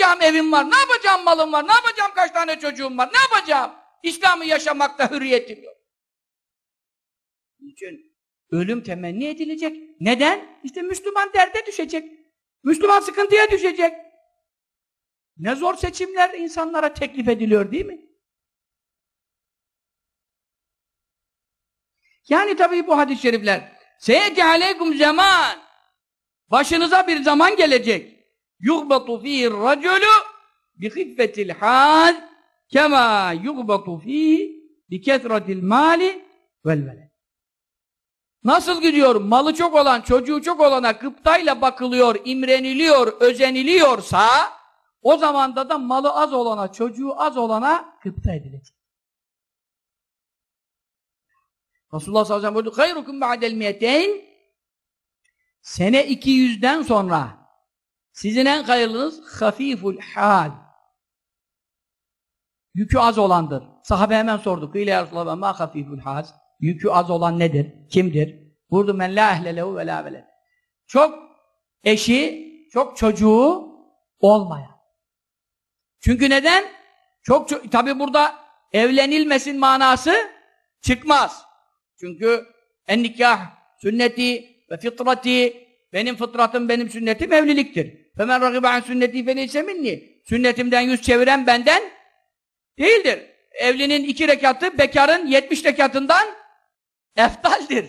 yapacağım evim var, ne yapacağım malım var, ne yapacağım kaç tane çocuğum var, ne yapacağım? İslam'ı yaşamakta hürriyetim yok. Onun için ölüm temenni edilecek. Neden? İşte Müslüman derde düşecek. Müslüman sıkıntıya düşecek. Ne zor seçimler insanlara teklif ediliyor değil mi? Yani tabii bu hadis-i şerifler Seyeti aleykum zaman Başınıza bir zaman gelecek. Yugbatu fihi raculu bi hiffetil hal kema yugbatu fihi bi kesretil mali vel veled. Nasıl gidiyor? Malı çok olan, çocuğu çok olana gıptayla bakılıyor, imreniliyor, özeniliyorsa o zamanda da malı az olana, çocuğu az olana gıpta edilecek. Resulullah sallallahu aleyhi ve sellem buyurdu hayrukum ba'del miyeteyn sene 200'den sonra sizin en hayırlınız hafiful hal yükü az olandır. Sahabe hemen sordu. Kıyle ya Resulallah ma hafiful hal yükü az olan nedir? Kimdir? Vurdu men la ehle ve la veled. Çok eşi, çok çocuğu olmayan. Çünkü neden? Çok, çok tabi burada evlenilmesin manası çıkmaz. Çünkü en nikah sünneti ve fitrati benim fıtratım, benim sünnetim evliliktir. Femen ragibe an sünneti feleyse minni. Sünnetimden yüz çeviren benden değildir. Evlinin iki rekatı bekarın yetmiş rekatından eftaldir.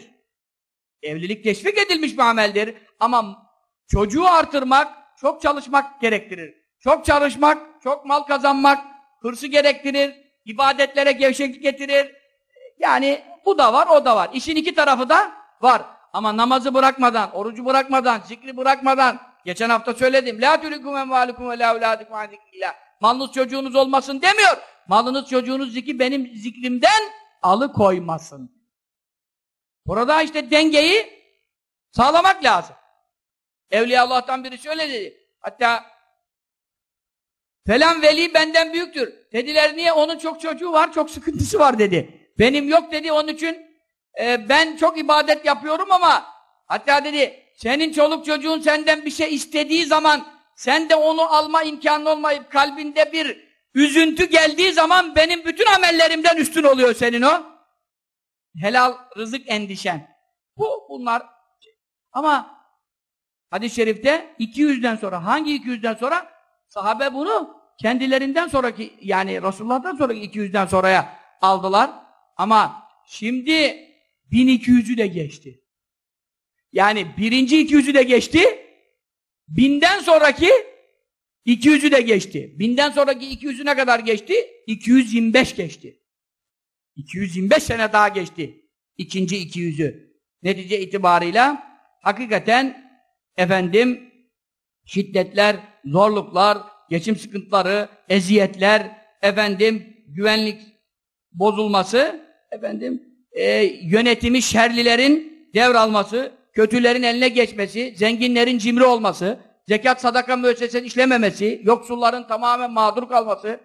Evlilik teşvik edilmiş bir ameldir. Ama çocuğu artırmak, çok çalışmak gerektirir. Çok çalışmak, çok mal kazanmak, hırsı gerektirir, ibadetlere gevşeklik getirir. Yani bu da var, o da var. İşin iki tarafı da var. Ama namazı bırakmadan, orucu bırakmadan, zikri bırakmadan, geçen hafta söyledim. La tülüküm envâlüküm ve la evlâdüküm zikrillah. Malınız çocuğunuz olmasın demiyor. Malınız çocuğunuz zikri benim zikrimden alıkoymasın. Burada işte dengeyi sağlamak lazım. Evliya Allah'tan biri şöyle dedi. Hatta falan veli benden büyüktür. Dediler niye? Onun çok çocuğu var, çok sıkıntısı var dedi. Benim yok dedi onun için e, ben çok ibadet yapıyorum ama hatta dedi senin çoluk çocuğun senden bir şey istediği zaman sen de onu alma imkanı olmayıp kalbinde bir üzüntü geldiği zaman benim bütün amellerimden üstün oluyor senin o. Helal rızık endişen. Bu bunlar. Ama hadis-i şerifte 200'den sonra hangi 200'den sonra sahabe bunu kendilerinden sonraki yani Resulullah'tan sonraki 200'den sonraya aldılar. Ama şimdi 1200'ü de geçti. Yani birinci 200'ü de geçti. Binden sonraki 200'ü de geçti. Binden sonraki 200'ü ne kadar geçti? 225 geçti. 225 sene daha geçti. İkinci 200'ü. Netice itibarıyla hakikaten efendim şiddetler, zorluklar, geçim sıkıntıları, eziyetler, efendim güvenlik bozulması, efendim e, yönetimi şerlilerin devralması, kötülerin eline geçmesi, zenginlerin cimri olması, zekat sadaka müessesesinin işlememesi, yoksulların tamamen mağdur kalması,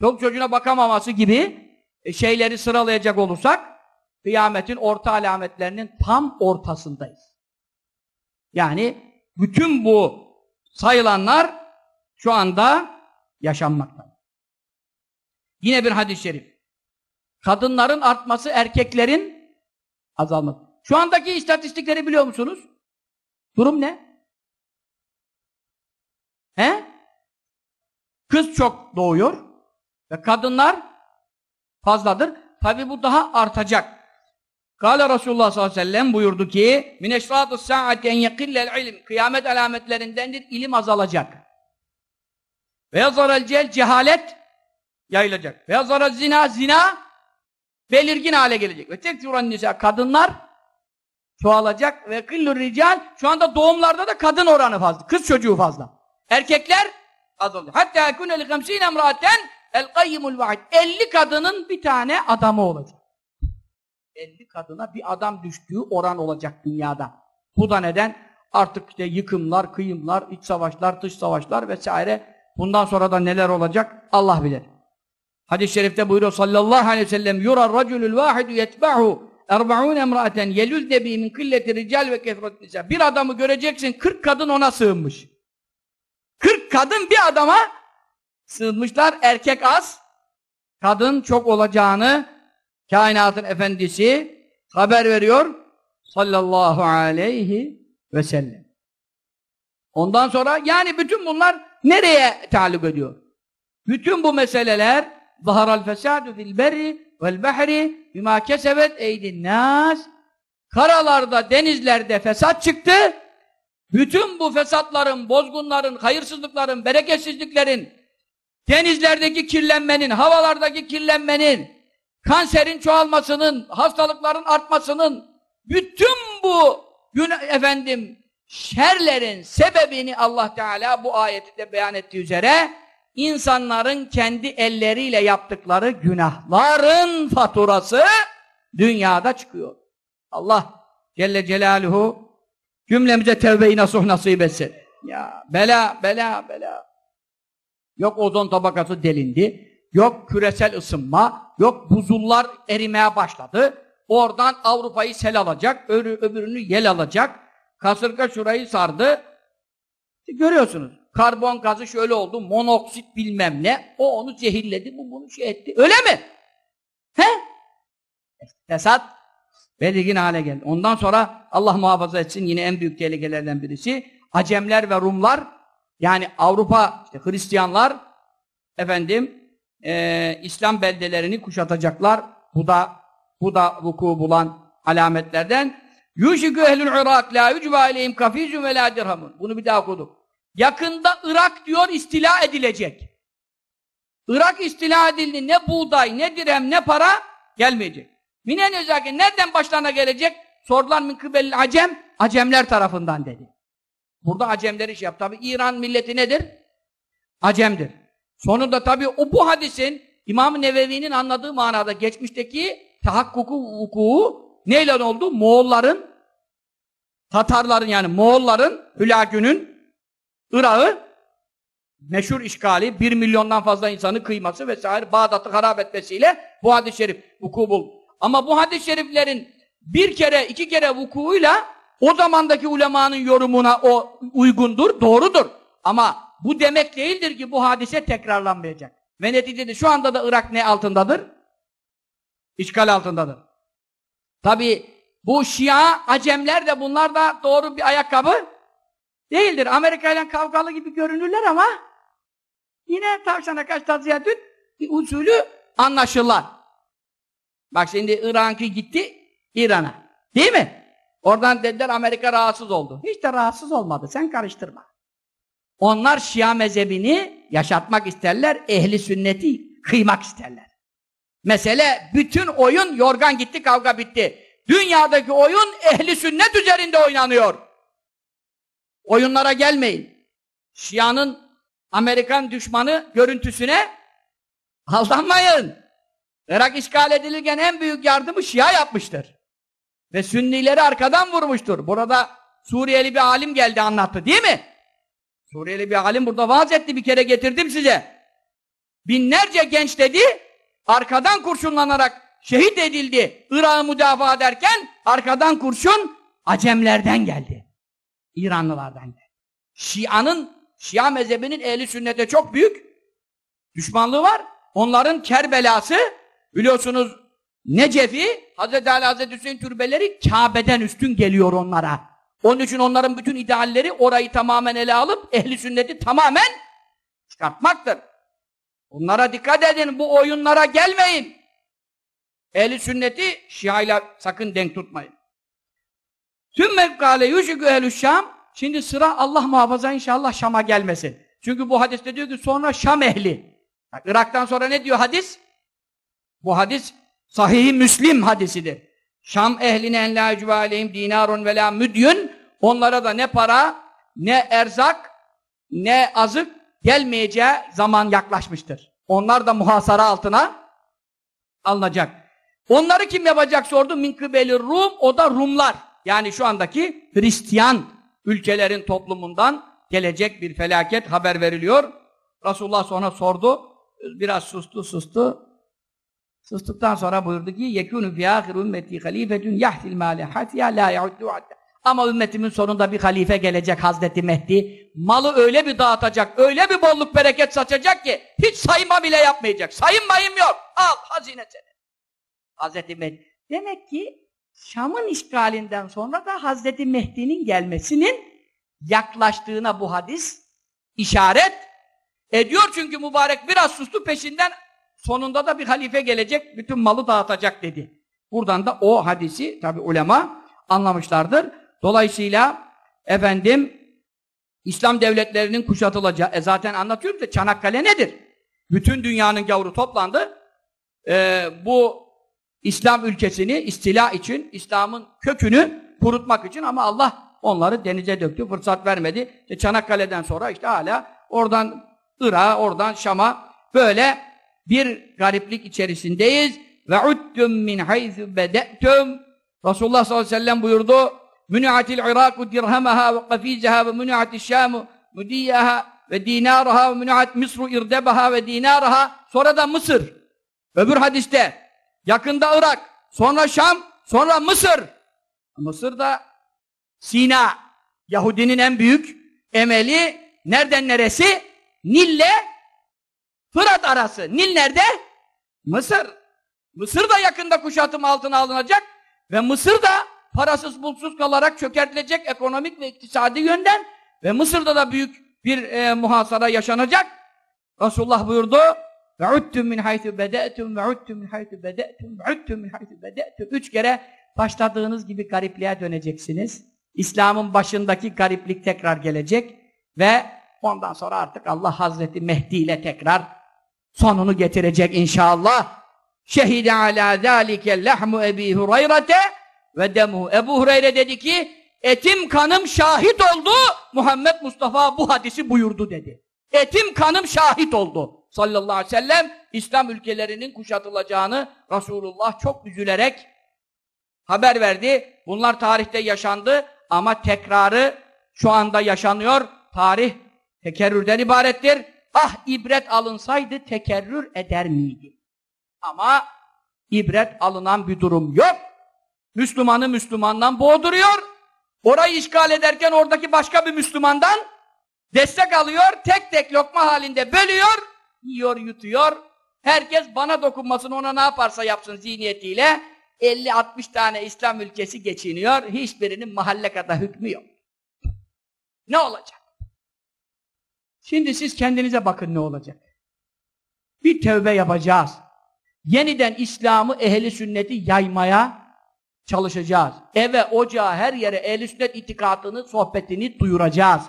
çoluk çocuğuna bakamaması gibi e, şeyleri sıralayacak olursak, kıyametin orta alametlerinin tam ortasındayız. Yani bütün bu sayılanlar şu anda yaşanmakta. Yine bir hadis-i şerif. Kadınların artması, erkeklerin azalması. Şu andaki istatistikleri biliyor musunuz? Durum ne? He? Kız çok doğuyor ve kadınlar fazladır. Tabi bu daha artacak. Kale Resulullah sallallahu aleyhi ve sellem buyurdu ki mineşratı saati en yekillel ilim kıyamet alametlerindendir ilim azalacak. Ve yazarel cel cehalet yayılacak. Ve yazarel zina zina belirgin hale gelecek. Ve tek nisa kadınlar çoğalacak ve kıllur rical şu anda doğumlarda da kadın oranı fazla. Kız çocuğu fazla. Erkekler az olacak. Hatta kunel 50 emraten el kayyimul vaid. 50 kadının bir tane adamı olacak. 50 kadına bir adam düştüğü oran olacak dünyada. Bu da neden? Artık işte yıkımlar, kıyımlar, iç savaşlar, dış savaşlar vesaire. Bundan sonra da neler olacak Allah bilir. Hadis-i şerifte buyuruyor sallallahu aleyhi ve sellem yurar raculul vahidu yetba'hu erba'un emraten yelül debi min killeti rical ve kefret nisa. Bir adamı göreceksin 40 kadın ona sığınmış. 40 kadın bir adama sığınmışlar. Erkek az, kadın çok olacağını kainatın efendisi haber veriyor. Sallallahu aleyhi ve sellem. Ondan sonra yani bütün bunlar nereye taluk ediyor? Bütün bu meseleler zaharal fesadu fil berri vel bahri bima kesebet eydin nas karalarda, denizlerde fesat çıktı. Bütün bu fesatların, bozgunların, hayırsızlıkların, bereketsizliklerin, denizlerdeki kirlenmenin, havalardaki kirlenmenin, kanserin çoğalmasının, hastalıkların artmasının, bütün bu gün efendim şerlerin sebebini Allah Teala bu ayette beyan ettiği üzere insanların kendi elleriyle yaptıkları günahların faturası dünyada çıkıyor. Allah Celle Celaluhu cümlemize tevbe-i nasuh nasip etsin. Ya bela, bela, bela. Yok ozon tabakası delindi, yok küresel ısınma, yok buzullar erimeye başladı. Oradan Avrupa'yı sel alacak, öbürü, öbürünü yel alacak. Kasırga şurayı sardı. Görüyorsunuz. Karbon gazı şöyle oldu, monoksit bilmem ne. O onu zehirledi, bu bunu şey etti. Öyle mi? He? Fesat belirgin hale geldi. Ondan sonra Allah muhafaza etsin yine en büyük tehlikelerden birisi Acemler ve Rumlar yani Avrupa işte Hristiyanlar efendim e, İslam beldelerini kuşatacaklar. Bu da bu da vuku bulan alametlerden. Yuşikü ehlül Irak la yücbe aleyhim kafizun ve la dirhamun. Bunu bir daha okuduk. Yakında Irak diyor istila edilecek. Irak istila edildi. Ne buğday, ne dirhem, ne para gelmeyecek. Minen özaki nereden başlarına gelecek? Sordular min kıbelil acem. Acemler tarafından dedi. Burada acemleri şey yap. Tabi İran milleti nedir? Acemdir. Sonunda tabi o bu hadisin İmam-ı Nevevi'nin anladığı manada geçmişteki tahakkuku vuku'u neyle oldu? Moğolların Tatarların yani Moğolların Hülagü'nün Irak'ı meşhur işgali, bir milyondan fazla insanı kıyması vesaire Bağdat'ı harap etmesiyle bu hadis-i şerif vuku bul. Ama bu hadis-i şeriflerin bir kere, iki kere vukuuyla o zamandaki ulemanın yorumuna o uygundur, doğrudur. Ama bu demek değildir ki bu hadise tekrarlanmayacak. Ve neticede şu anda da Irak ne altındadır? İşgal altındadır. Tabi bu Şia, Acemler de bunlar da doğru bir ayakkabı değildir. Amerika ile kavgalı gibi görünürler ama yine tavşana kaç tatlıya düt bir usulü anlaşırlar. Bak şimdi İran'ki gitti İran'a. Değil mi? Oradan dediler Amerika rahatsız oldu. Hiç de rahatsız olmadı. Sen karıştırma. Onlar Şia mezhebini yaşatmak isterler, ehli sünneti kıymak isterler. Mesele bütün oyun yorgan gitti, kavga bitti. Dünyadaki oyun ehli sünnet üzerinde oynanıyor. Oyunlara gelmeyin. Şia'nın Amerikan düşmanı görüntüsüne aldanmayın. Irak işgal edilirken en büyük yardımı Şia yapmıştır. Ve Sünnileri arkadan vurmuştur. Burada Suriyeli bir alim geldi anlattı değil mi? Suriyeli bir alim burada vaaz etti bir kere getirdim size. Binlerce genç dedi, arkadan kurşunlanarak şehit edildi. Irak'ı müdafaa ederken arkadan kurşun Acemlerden geldi. İranlılardan geldi. Şia'nın, Şia mezhebinin ehli sünnete çok büyük düşmanlığı var. Onların Kerbelası biliyorsunuz Necefi, Hz. Ali Hz. Hüseyin türbeleri Kabe'den üstün geliyor onlara. Onun için onların bütün idealleri orayı tamamen ele alıp ehli sünneti tamamen çıkartmaktır. Bunlara dikkat edin, bu oyunlara gelmeyin. Ehli sünneti Şia'yla sakın denk tutmayın. Tüm mevkale yuşikü ehlü Şam Şimdi sıra Allah muhafaza inşallah Şam'a gelmesin. Çünkü bu hadiste diyor ki sonra Şam ehli. Irak'tan sonra ne diyor hadis? Bu hadis sahih Müslim hadisidir. Şam ehline en la aleyhim dinarun ve la müdyün onlara da ne para, ne erzak, ne azık gelmeyeceği zaman yaklaşmıştır. Onlar da muhasara altına alınacak. Onları kim yapacak sordu. Min kıbeli Rum, o da Rumlar. Yani şu andaki Hristiyan ülkelerin toplumundan gelecek bir felaket haber veriliyor. Resulullah sonra sordu. Biraz sustu sustu. Sustuktan sonra buyurdu ki yekûnü fî âhir ümmeti halîfetün yahtil mâle hatiya lâ. Ama ümmetimin sonunda bir halife gelecek Hazreti Mehdi. Malı öyle bir dağıtacak, öyle bir bolluk bereket saçacak ki hiç sayma bile yapmayacak. Sayın mayım yok. Al hazine senin. Hazreti Mehdi. Demek ki Şam'ın işgalinden sonra da Hazreti Mehdi'nin gelmesinin yaklaştığına bu hadis işaret ediyor çünkü mübarek biraz sustu peşinden sonunda da bir halife gelecek bütün malı dağıtacak dedi. Buradan da o hadisi tabi ulema anlamışlardır. Dolayısıyla efendim İslam devletlerinin kuşatılacağı, e zaten anlatıyorum da Çanakkale nedir? Bütün dünyanın gavuru toplandı. Ee, bu İslam ülkesini istila için, İslam'ın kökünü kurutmak için ama Allah onları denize döktü, fırsat vermedi. İşte Çanakkale'den sonra işte hala oradan Irak'a, oradan Şam'a böyle bir gariplik içerisindeyiz. Ve uddum min haythu bede'tum Resulullah sallallahu aleyhi ve sellem buyurdu Müni'atil Iraku dirhemaha ve kafizeha ve müni'atil Şamu müdiyaha ve dinaraha ve müni'at Misru irdebaha ve dinaraha sonra da Mısır. Öbür hadiste yakında Irak, sonra Şam, sonra Mısır. Mısır da Sina. Yahudinin en büyük emeli nereden neresi? Nil'le Fırat arası. Nil nerede? Mısır. Mısır da yakında kuşatım altına alınacak ve Mısır da parasız bulsuz kalarak çökertilecek ekonomik ve iktisadi yönden ve Mısır'da da büyük bir e, muhasara yaşanacak. Resulullah buyurdu ve min haythu bede'tum ve min haythu bede'tum ve min haythu bede'tum üç kere başladığınız gibi garipliğe döneceksiniz. İslam'ın başındaki gariplik tekrar gelecek ve ondan sonra artık Allah Hazreti Mehdi ile tekrar sonunu getirecek inşallah. Şehide ala zâlike lehmu Ebi Hureyre'te ve demu. Ebu Hureyre dedi ki etim kanım şahit oldu. Muhammed Mustafa bu hadisi buyurdu dedi. Etim kanım şahit oldu. Sallallahu aleyhi ve sellem İslam ülkelerinin kuşatılacağını Resulullah çok üzülerek haber verdi. Bunlar tarihte yaşandı ama tekrarı şu anda yaşanıyor. Tarih tekerrürden ibarettir. Ah ibret alınsaydı tekerrür eder miydi? Ama ibret alınan bir durum yok. Müslümanı Müslümandan boğduruyor. Orayı işgal ederken oradaki başka bir Müslümandan destek alıyor. Tek tek lokma halinde bölüyor. Yiyor, yutuyor. Herkes bana dokunmasın ona ne yaparsa yapsın zihniyetiyle 50-60 tane İslam ülkesi geçiniyor. Hiçbirinin mahalle kadar hükmü yok. Ne olacak? Şimdi siz kendinize bakın ne olacak. Bir tövbe yapacağız. Yeniden İslam'ı ehli sünneti yaymaya çalışacağız. Eve, ocağa, her yere ehli sünnet itikadını, sohbetini duyuracağız.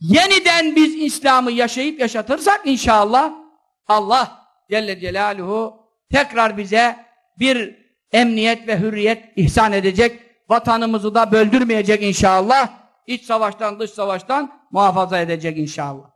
Yeniden biz İslam'ı yaşayıp yaşatırsak inşallah Allah Celle Celaluhu tekrar bize bir emniyet ve hürriyet ihsan edecek. Vatanımızı da böldürmeyecek inşallah. İç savaştan, dış savaştan muhafaza edecek inşallah.